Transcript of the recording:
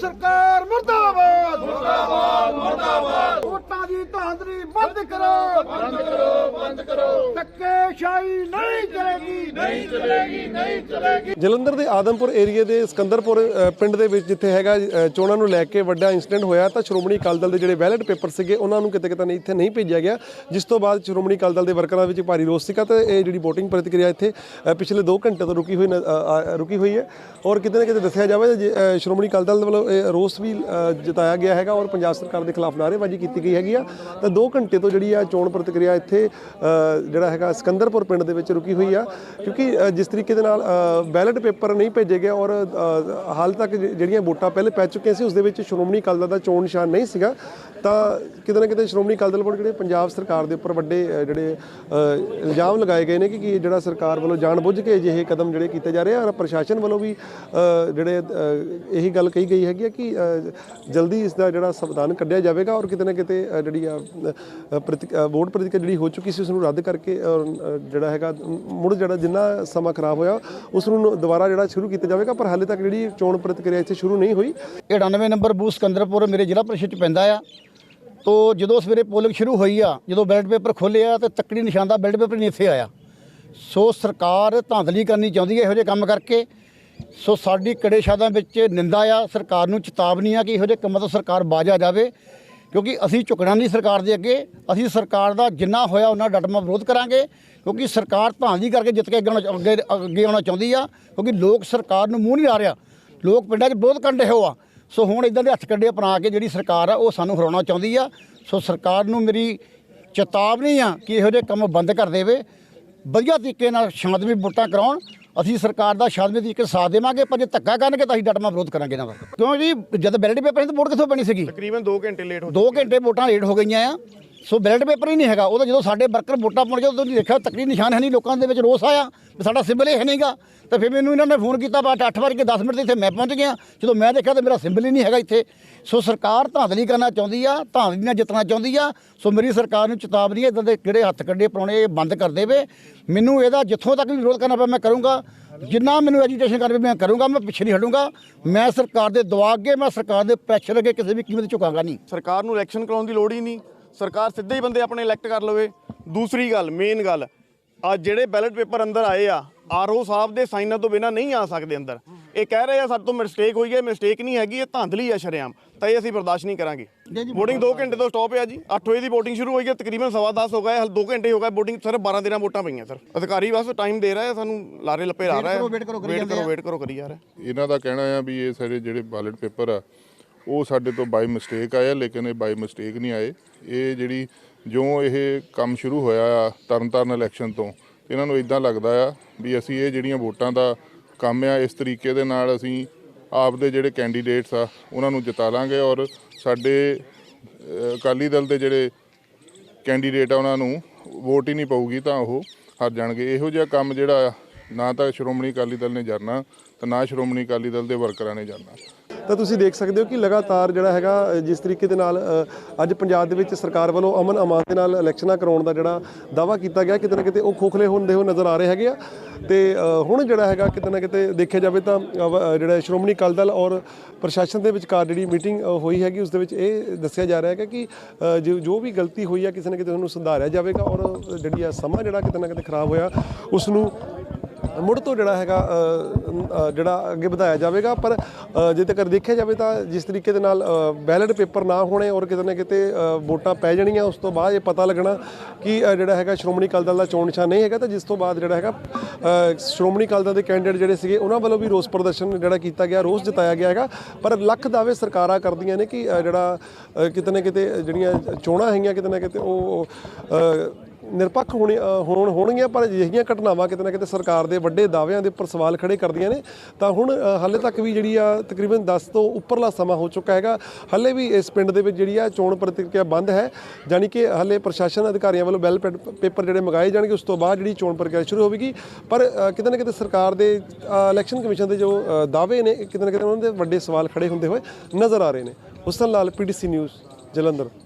ਸਰਕਾਰ ਮੁਰਦਾਬਾਦ ਮੁਰਦਾਬਾਦ ਮੁਰਦਾਬਾਦ ਵੋਟਾਂ ਦੀ ਧਾਂਦਲੀ ਬੰਦ ਕਰੋ ਬੰਦ ਕਰੋ ਬੰਦ ਕਰੋ ਧੱਕੇਸ਼ਾਹੀ ਨਹੀਂ ਚਲੇਗੀ ਨਹੀਂ ਚਲੇਗੀ ਨਹੀਂ ਚਲੇਗੀ ਜਲੰਧਰ ਦੇ ਆਦਮਪੁਰ ਏਰੀਏ ਦੇ ਸਿਕੰਦਰਪੁਰ ਪਿੰਡ ਦੇ ਵਿੱਚ ਜਿੱਥੇ ਹੈਗਾ ਚੋਣਾਂ ਨੂੰ ਲੈ ਕੇ ਵੱਡਾ ਇਨਸੀਡੈਂਟ ਹੋਇਆ ਤਾਂ ਸ਼੍ਰੋਮਣੀ ਅਕਾਲੀ ਦਲ ਦੇ ਜਿਹੜੇ ਬੈਲਟ ਪੇਪਰ ਸੀਗੇ ਉਹਨਾਂ ਨੂੰ ਕਿਤੇ ਕਿਤੇ ਨਹੀਂ ਇੱਥੇ ਨਹੀਂ ਭੇਜਿਆ ਗਿਆ। ਜਿਸ ਤੋਂ ਬਾਅਦ ਸ਼੍ਰੋਮਣੀ ਅਕਾਲੀ ਦਲ ਦੇ ਵਰਕਰਾਂ ਵਿੱਚ ਭਾਰੀ ਰੋਸ ਸੀਗਾ ਤੇ ਇਹ ਜਿਹੜੀ VOTING ਪ੍ਰਤੀਕਿਰਿਆ ਇੱਥੇ ਪਿਛਲੇ 2 ਘੰਟੇ ਤੋਂ ਰੁਕੀ ਹੋਈ ਨ- ਰੁਕੀ ਹੋਈ ਹੈ। ਔਰ ਕਿਤੇ ਨਾ ਕਿਤੇ ਦੱਸਿਆ ਜਾਵੇ ਜੇ, ਸ਼੍ਰੋਮਣੀ ਅਕਾਲੀ ਦਲ ਵੱਲੋਂ ਇਹ ਰੋਸ ਵੀ ਜਤਾਇਆ ਗਿਆ ਹੈਗਾ ਔਰ ਪੰਜਾਬ ਸਰਕਾਰ ਦੇ ਖਿਲਾਫ ਨਾਅਰੇਬਾਜ਼ੀ ਕੀਤੀ ਗਈ ਹੈਗੀ ਆ ਤਾਂ 2 ਘੰਟੇ ਤੋਂ ਜਿਹੜੀ ਆ ਚੋਣ ਪ੍ਰਤੀਕਿਰਿਆ ਇੱਥੇ ਜਿਹੜਾ ਹੈਗਾ ਸਿਕੰਦਰਪੁਰ ਪਿੰਡ ਦੇ ਵਿੱਚ ਰੁਕੀ ਹੋਈ ਆ। ਕਿਉਂਕਿ ਜਿਸ ਤਰੀਕੇ ਦੇ ਨਾਲ ਬੈਲਟ ਪੇਪਰ ਨਹੀਂ ਭੇਜੇ ਗਏ ਔਰ ਹਾਲ ਤੱਕ ਜਿਹੜੀਆਂ ਵੋਟਾਂ ਪਹਿਲੇ ਪੈ ਚੁੱਕੀਆਂ ਸੀ ਉਸ ਦੇ ਵਿੱਚ ਸ਼੍ਰੋਮਣੀ ਅਕਾਲੀ ਦਲ ਦਾ ਚੋਣ ਨਿਸ਼ਾਨ ਨਹੀਂ ਸੀਗਾ। ਤਾਂ ਕਿਤੇ ਨਾ ਕਿਤੇ ਸ਼੍ਰੋਮਣੀ ਅਕਾਲੀ ਦਲ ਵੱਲੋਂ ਜਿਹੜੇ ਪੰਜਾਬ ਸਰਕਾਰ ਦੇ ਉੱਪਰ ਵੱਡੇ ਜਿਹੜੇ ਇਲਜ਼ਾਮ ਲਗਾਏ ਗਏ ਨੇ ਕਿ ਕਿ ਜਿਹੜਾ ਸਰਕਾਰ ਵੱਲੋਂ ਜਾਣਬੁੱਝ ਕੇ ਅਜਿਹੇ ਕਦਮ ਜਿਹੜੇ ਕੀਤੇ ਜਾ ਰਹੇ ਆ ਔਰ ਪ੍ਰਸ਼ਾਸਨ ਵੱਲੋਂ ਵੀ ਜਿਹੜੇ ਇਹੀ ਗੱਲ ਕਹੀ ਗਈ ਹੈਗੀ ਆ ਕਿ ਜਲਦੀ ਇਸ ਦਾ ਜਿਹੜਾ ਸੰਵਿਧਾਨ ਕੱਢਿਆ ਜਾਵੇਗਾ ਔਰ ਕਿਤੇ ਨਾ ਕਿਤੇ ਜਿਹੜੀ ਆ ਪ੍ਰਤੀ- ਵੋਟ ਪ੍ਰਤੀਕਿਰਿਆ ਜਿਹੜੀ ਹੋ ਚੁੱਕੀ ਸੀ ਉਸ ਨੂੰ ਰੱਦ ਕਰਕੇ ਔਰ, ਜਿਹੜਾ ਹੈਗਾ ਮੁੜ ਜਿਹੜਾ ਜਿੰਨਾ ਸਮਾਂ ਖਰਾਬ ਹੋਇਆ, ਉਸ ਨੂੰ ਦੁਬਾਰਾ ਜਿਹੜਾ ਸ਼ੁਰੂ ਕੀਤਾ ਜਾਵੇਗਾ, ਪਰ ਹਾਲੇ ਤੱਕ ਜਿਹੜੀ ਚੋਣ ਪ੍ਰਤੀਕਿਰਿਆ ਇੱਥੇ ਸ਼ੁਰੂ ਨਹੀਂ ਹੋਈ। 98 ਨੰਬਰ ਬੂਥ ਸਿਕੰਦਰਪੁਰ ਮੇਰੇ ਜ਼ਿਲ੍ਹਾ ਪ੍ਰੀਸ਼ਦ ਚ ਪੈਂਦਾ ਆ। ਤੋ ਜਦੋਂ ਸਵੇਰੇ ਪੋਲਿੰਗ ਸ਼ੁਰੂ ਹੋਈ ਆ, ਜਦੋਂ ਬੈਲਟ ਪੇਪਰ ਖੋਲ੍ਹਿਆ ਤੇ ਤੱਕੜੀ ਨਿਸ਼ਾਨ ਦਾ ਬੈਲਟ ਪੇਪਰ ਨਹੀਂ ਇੱਥੇ ਆਇਆ। ਸੋ ਸਰਕਾਰ ਧਾਂਦਲੀ ਕਰਨੀ ਚਾਹੁੰਦੀ ਹੈ ਇਹੋ ਜਿਹੇ ਕੰਮ ਕਰਕੇ। ਸੋ ਸਾਡੀ ਕੜੇ ਸ਼ਬਦਾਂ ਵਿੱਚ ਨਿੰਦਾ ਆ, ਸਰਕਾਰ ਨੂੰ ਚੇਤਾਵਨੀ ਆ ਕਿ ਇਹੋ ਜਿਹੇ ਕੰਮਾਂ ਤੋਂ ਸਰਕਾਰ ਬਾਜ ਆ ਜਾਵੇ। ਕਿਉਂਕਿ ਅਸੀਂ ਝੁਕਣਾ ਨਹੀਂ ਸਰਕਾਰ ਦੇ ਅੱਗੇ, ਅਸੀਂ ਸਰਕਾਰ ਦਾ ਜਿੰਨਾ ਹੋਇਆ, ਉਹਨਾਂ ਡਟਮਾ ਵਿਰੋਧ ਕਰਾਂਗੇ। ਕਿਉਂਕਿ ਸਰਕਾਰ ਧਾਂਦਲੀ ਕਰਕੇ ਜਿੱਤ ਕੇ ਅੱਗੇ ਆਉਣਾ- ਅੱਗੇ ਅੱਗੇ ਆਉਣਾ ਚਾਹੁੰਦੀ ਆ ਕਿਉਂਕਿ ਲੋਕ ਸਰਕਾਰ ਨੂੰ ਮੂੰਹ ਨਹੀਂ ਲਾ ਰਿਹਾ। ਲੋਕ ਪਿੰਡਾਂ 'ਚ ਬਹੁਤ ਕੰਡੇ ਹੋ ਆ। ਸੋ ਹੁਣ ਇਦਾਂ ਦੇ ਹੱਥ ਕੰਡੇ ਅਪਣਾ ਕੇ ਜਿਹੜੀ ਸਰਕਾਰ ਆ ਉਹ ਸਾਨੂੰ ਹਰਾਉਣਾ ਚਾਹੁੰਦੀ ਆ। ਸੋ ਸਰਕਾਰ ਨੂੰ ਮੇਰੀ ਚੇਤਾਵਨੀ ਆ ਕਿ ਇਹੋ ਜਿਹੇ ਕੰਮ ਬੰਦ ਕਰ ਦੇਵੇ। ਵਧੀਆ ਤਰੀਕੇ ਨਾਲ ਸ਼ਾਂਤਮਈ ਵੋਟਾਂ ਕਰਾਉਣ। ਅਸੀਂ ਸਰਕਾਰ ਦਾ ਸ਼ਾਂਤਮਈ ਤਰੀਕੇ ਸਾਥ ਦੇਵਾਂਗੇ ਪਰ ਜੇ ਧੱਕਾ ਕਰਨਗੇ ਤਾਂ ਅਸੀਂ ਡਟਮਾ ਵਿਰੋਧ ਕਰਾਂਗੇ ਇਹਨਾਂ ਦਾ ਕਿਉਂ ਜੀ ਜਦ ਬੈਲਟ ਪੇਪਰ ਸੀ ਤਾਂ ਵੋਟ ਕਿੱਥੋਂ ਪੈਣੀ ਸੀਗੀ? ਤਕਰੀਬਨ 2 ਘੰਟੇ ਲੇਟ ਹੋ 2 ਘੰਟੇ ਵੋਟਾਂ ਲੇਟ ਹੋ ਗਈਆਂ ਆ। ਸੋ ਬੈਲਟ ਪੇਪਰ ਹੀ ਨਹੀਂ ਹੈਗਾ। ਉਹਦਾ ਜਦੋਂ ਸਾਡੇ ਵਰਕਰ ਵੋਟਾਂ ਪਾਉਣ ਜਦੋਂ ਤੁਸੀਂ ਦੇਖਿਆ ਤਕਰੀਰ ਨਿਸ਼ਾਨ ਹੈ ਨਹੀਂ, ਲੋਕਾਂ ਦੇ ਵਿੱਚ ਰੋਸ ਆਇਆ ਵੀ ਸਾਡਾ ਸਿੰਬਲ ਇਹ ਹੈ ਨਹੀਂਗਾ। ਤਾਂ ਫਿਰ ਮੈਨੂੰ ਇਹਨਾਂ ਨੇ ਫੋਨ ਕੀਤਾ, ਬਾਅਦ 8 ਵਜੇ 10 ਮਿੰਟ ਤੇ ਇੱਥੇ ਮੈਂ ਪਹੁੰਚ ਗਿਆ। ਜਦੋਂ ਮੈਂ ਦੇਖਿਆ ਤਾਂ ਮੇਰਾ ਸਿੰਬਲ ਹੀ ਨਹੀਂ ਹੈਗਾ ਇੱਥੇ। ਸੋ ਸਰਕਾਰ ਧਾਂਦਲੀ ਕਰਨਾ ਚਾਹੁੰਦੀ ਆ, ਧਾਂਦਲੀ ਨਾਲ ਜਿੱਤਣਾ ਚਾਹੁੰਦੀ ਆ। ਸੋ ਮੇਰੀ ਸਰਕਾਰ ਨੂੰ ਚੇਤਾਵਨੀ ਹੈ, ਇਦਾਂ ਦੇ ਕਿਹੜੇ ਹੱਥ ਕੱਢੇ ਪਾਉਣੇ ਇਹ ਬੰਦ ਕਰ ਦੇਵੇ। ਮੈਨੂੰ ਇਹਦਾ ਜਿੱਥੋਂ ਤੱਕ ਵੀ ਵਿਰੋਧ ਕਰਨਾ ਪਿਆ, ਮੈਂ ਕਰੂੰਗਾ। ਜਿੰਨਾ ਮੈਨੂੰ ਐਜੀਟੇਸ਼ਨ ਕਰਵੇ ਮੈਂ ਕਰੂੰਗਾ, ਮੈਂ ਪਿੱਛੇ ਨਹੀਂ ਹਟੂੰਗਾ। ਮੈਂ ਸਰਕਾਰ ਦੇ ਦਵਾ ਅੱਗੇ ਮੈਂ ਸਰਕਾਰ ਦੇ ਪ੍ਰੈਸ਼ਰ ਅੱਗੇ ਕਿਸੇ ਵੀ ਕੀਮਤ ਤੇ ਨਹੀਂ। ਸਰਕਾਰ ਨੂੰ ਇਲੈਕਸ਼ਨ ਕਰਾਉਣ ਦੀ ਲੋੜ ਹੀ ਨਹੀਂ। ਸਰਕਾਰ ਸਿੱਧੇ ਹੀ ਬੰਦੇ ਆਪਣੇ ਇਲੈਕਟ ਕਰ ਲਵੇ। ਦੂਸਰੀ ਗੱਲ ਮੇਨ ਗੱਲ ਆ ਜਿਹੜੇ ਬੈਲਟ ਪੇਪਰ ਅੰਦਰ ਆਏ ਆ ਆਰਓ ਸਾਹਿਬ ਦੇ ਸਾਈਨਾਂ ਤੋਂ ਬਿਨਾ ਨਹੀਂ ਆ ਸਕਦੇ ਅੰਦਰ। ਇਹ ਕਹਿ ਰਹੇ ਆ ਸਾਡੇ ਤੋਂ ਮਿਸਟੇਕ ਹੋਈ ਹੈ ਮਿਸਟੇਕ ਨਹੀਂ ਹੈਗੀ ਇਹ ਧਾਂਦਲੀ ਆ ਸ਼ਰੇਆਮ। ਤਾਂ ਇਹ ਅਸੀਂ ਬਰਦਾਸ਼ਤ ਨਹੀਂ ਕਰਾਂਗੇ। VOTING 2 ਘੰਟੇ ਤੋਂ ਸਟਾਪ ਹੈ ਜੀ। 8 ਵਜੇ ਦੀ VOTING ਸ਼ੁਰੂ ਹੋਈ ਹੈ ਤਕਰੀਬਨ ਸਵਾ 10 ਹੋ ਗਏ ਹਲ 2 ਘੰਟੇ ਹੋ ਗਏ VOTING ਸਿਰਫ 12 13 ਵੋਟਾਂ ਪਈਆਂ ਸਰ ਅਧਿਕਾਰੀ ਬਸ ਟਾਈਮ ਦੇ ਰਿਹਾ ਹੈ ਸਾਨੂੰ ਲਾਰੇ ਲੱਪੇ ਲਾ ਰਿਹਾ ਹੈ ਕਰੋ, ਵੇਟ ਕਰੋ ਆ। ਵੇਟ ਕਰੋ ਕਰੀ ਜਾ ਰਿਹਾ ਇਹਨਾਂ ਦਾ ਕਹਿਣਾ ਆ ਵੀ ਇਹ ਸਾਰੇ ਜਿਹੜੇ ਬੈਲਟ ਪੇਪਰ ਆ ਉਹ ਸਾਡੇ ਤੋਂ ਬਾਈ ਮਿਸਟੇਕ ਆਏ ਆ ਲੇਕਿਨ ਇਹ ਬਾਈ ਮਿਸਟੇਕ ਨਹੀਂ ਆਏ। ਇਹ ਜਿਹੜੀ ਜੋ ਇਹ ਕੰਮ ਸ਼ੁਰੂ ਹੋਇਆ ਆ ਤਰਨਤਾਰਨ ਇਲੈਕਸ਼ਨ ਤੋਂ ਇਹਨਾਂ ਨੂੰ ਇਦਾਂ ਲੱਗਦਾ ਆ ਵੀ ਅਸੀਂ ਇਹ ਜਿਹੜੀਆਂ ਵੋਟਾਂ ਦਾ ਕੰਮ ਆ ਇਸ ਤਰੀਕੇ ਦੇ ਨਾਲ ਅਸੀਂ ਆਪ ਦੇ ਜਿਹੜੇ ਕੈਂਡੀਡੇਟਸ ਆ ਉਹਨਾਂ ਨੂੰ ਜਿਤਾ ਲਾਂਗੇ ਔਰ ਸਾਡੇ ਅਕਾਲੀ ਦਲ ਦੇ ਜਿਹੜੇ ਕੈਂਡੀਡੇਟ ਆ ਉਹਨਾਂ ਨੂੰ ਵੋਟ ਹੀ ਨਹੀਂ ਪਊਗੀ ਤਾਂ ਉਹ ਹਾਰ ਜਾਣਗੇ। ਇਹੋ ਜਿਹਾ ਕੰਮ ਜਿਹੜਾ ਆ, ਨਾ ਤਾਂ ਸ਼੍ਰੋਮਣੀ ਅਕਾਲੀ ਦਲ ਨੇ ਜਾਣਾ ਤੇ ਨਾ ਸ਼੍ਰੋਮਣੀ ਅਕਾਲੀ ਦਲ ਦੇ ਵਰਕਰਾਂ ਨੇ ਜਾਣਾ। ਤਾਂ ਤੁਸੀਂ ਦੇਖ ਸਕਦੇ ਹੋ ਕਿ ਲਗਾਤਾਰ ਜਿਹੜਾ ਹੈਗਾ ਜਿਸ ਤਰੀਕੇ ਦੇ ਨਾਲ ਅੱਜ ਪੰਜਾਬ ਦੇ ਵਿੱਚ ਸਰਕਾਰ ਵੱਲੋਂ ਅਮਨ ਅਮਾਨ ਦੇ ਨਾਲ ਇਲੈਕਸ਼ਨਾਂ ਕਰਾਉਣ ਦਾ ਜਿਹੜਾ ਦਾਵਾ ਕੀਤਾ ਗਿਆ, ਕਿਤੇ ਨਾ ਕਿਤੇ ਉਹ ਖੋਖਲੇ ਹੁੰਦੇ ਹੋਏ ਨਜ਼ਰ ਆ ਰਹੇ ਹੈਗੇ ਆ। ਤੇ ਹੁਣ ਜਿਹੜਾ ਹੈਗਾ, ਕਿਤੇ ਨਾ ਕਿਤੇ ਦੇਖਿਆ ਜਾਵੇ ਤਾਂ ਜਿਹੜਾ ਸ਼੍ਰੋਮਣੀ ਅਕਾਲੀ ਦਲ ਔਰ ਪ੍ਰਸ਼ਾਸਨ ਦੇ ਵਿਚਕਾਰ ਜਿਹੜੀ ਮੀਟਿੰਗ ਹੋਈ ਹੈਗੀ, ਉਸ ਦੇ ਵਿੱਚ ਇਹ ਦੱਸਿਆ ਜਾ ਰਿਹਾ ਹੈਗਾ ਕਿ ਜੋ ਵੀ ਗਲਤੀ ਹੋਈ ਆ, ਕਿਸੇ ਨਾ ਕਿਤੇ ਉਹਨੂੰ ਸੁਧਾਰਿਆ ਜਾਵੇਗਾ ਔਰ ਜਿਹੜੀ ਆ ਸਮਾਂ ਜਿਹੜਾ ਕਿਤੇ ਨਾ ਕਿਤੇ ਖਰਾਬ ਹੋਇਆ, ਉਸ ਨੂੰ ਮੁੜ ਤੋਂ ਜਿਹੜਾ ਹੈਗਾ ਜਿਹੜਾ ਅੱਗੇ ਵਧਾਇਆ ਜਾਵੇਗਾ, ਪਰ ਜੇ ਤੱਕ ਦੇਖਿਆ ਜਾਵੇ ਤਾਂ ਜਿਸ ਤਰੀਕੇ ਦੇ ਨਾਲ ਬੈਲਟ ਪੇਪਰ ਨਾ ਹੋਣੇ ਔਰ ਕਿਤੇ ਨਾ ਕਿਤੇ ਵੋਟਾਂ ਪੈ ਜਾਣੀਆਂ, ਉਸ ਤੋਂ ਬਾਅਦ ਇਹ ਪਤਾ ਲੱਗਣਾ ਕਿ ਜਿਹੜਾ ਹੈਗਾ ਸ਼੍ਰੋਮਣੀ ਅਕਾਲੀ ਦਲ ਦਾ ਚੋਣ ਨਿਸ਼ਾਨ ਨਹੀਂ ਹੈਗਾ, ਤਾਂ ਜਿਸ ਤੋਂ ਬਾਅਦ ਜਿਹੜਾ ਹੈਗਾ ਸ਼੍ਰੋਮਣੀ ਅਕਾਲੀ ਦਲ ਦੇ ਕੈਂਡੀਡੇਟ ਜਿਹੜੇ ਸੀਗੇ, ਉਹਨਾਂ ਵੱਲੋਂ ਵੀ ਰੋਸ ਪ੍ਰਦਰਸ਼ਨ ਜਿਹੜਾ ਕੀਤਾ ਗਿਆ, ਰੋਸ ਜਤਾਇਆ ਗਿਆ ਹੈਗਾ। ਪਰ ਲੱਖ ਦਾਅਵੇ ਸਰਕਾਰਾਂ ਕਰਦੀਆਂ ਨੇ ਕਿ ਜਿਹੜਾ ਕਿਤੇ ਨਾ ਕਿਤੇ ਜਿਹੜੀਆਂ ਚੋਣਾਂ ਹੈਗੀਆਂ, ਕਿਤੇ ਨਾ ਕਿਤੇ ਉਹ ਨਿਰਪੱਖ ਹੋਣੇ ਹੋਣ ਹੋਣਗੀਆਂ, ਪਰ ਅਜਿਹੀਆਂ ਘਟਨਾਵਾਂ ਕਿਤੇ ਨਾ ਕਿਤੇ ਸਰਕਾਰ ਦੇ ਵੱਡੇ ਦਾਅਵਿਆਂ ਦੇ ਉੱਪਰ ਸਵਾਲ ਖੜੇ ਕਰਦੀਆਂ ਨੇ। ਤਾਂ ਹੁਣ ਹਾਲੇ ਤੱਕ ਵੀ ਜਿਹੜੀ ਆ ਤਕਰੀਬਨ 10 ਤੋਂ ਉੱਪਰਲਾ ਸਮਾਂ ਹੋ ਚੁੱਕਾ ਹੈਗਾ। ਹਾਲੇ ਵੀ ਇਸ ਪਿੰਡ ਦੇ ਵਿੱਚ ਜਿਹੜੀ ਆ ਚੋਣ ਪ੍ਰਤੀਕਿਰਿਆ ਬੰਦ ਹੈ। ਯਾਨੀ ਕਿ ਹਾਲੇ ਪ੍ਰਸ਼ਾਸਨ ਅਧਿਕਾਰੀਆਂ ਵੱਲੋਂ ਬੈਲ ਪੇਪਰ ਜਿਹੜੇ ਮੰਗਾਏ ਜਾਣਗੇ, ਉਸ ਤੋਂ ਬਾਅਦ ਜਿਹੜੀ ਚੋਣ ਪ੍ਰਕਿਰਿਆ ਸ਼ੁਰੂ ਹੋਵੇਗੀ। ਪਰ ਕਿਤੇ ਨਾ ਕਿਤੇ ਸਰਕਾਰ ਦੇ ਇਲੈਕਸ਼ਨ ਕਮਿਸ਼ਨ ਦੇ ਜੋ ਦਾਅਵੇ ਨੇ, ਕਿਤੇ ਨਾ ਕਿਤੇ ਉਹਨਾਂ ਦੇ ਵੱਡੇ ਸਵਾਲ ਖੜੇ ਹੁੰਦੇ ਹੋਏ ਨਜ਼ਰ ਆ ਰਹੇ ਨੇ। Husan Lal PDC news, Jalandhar.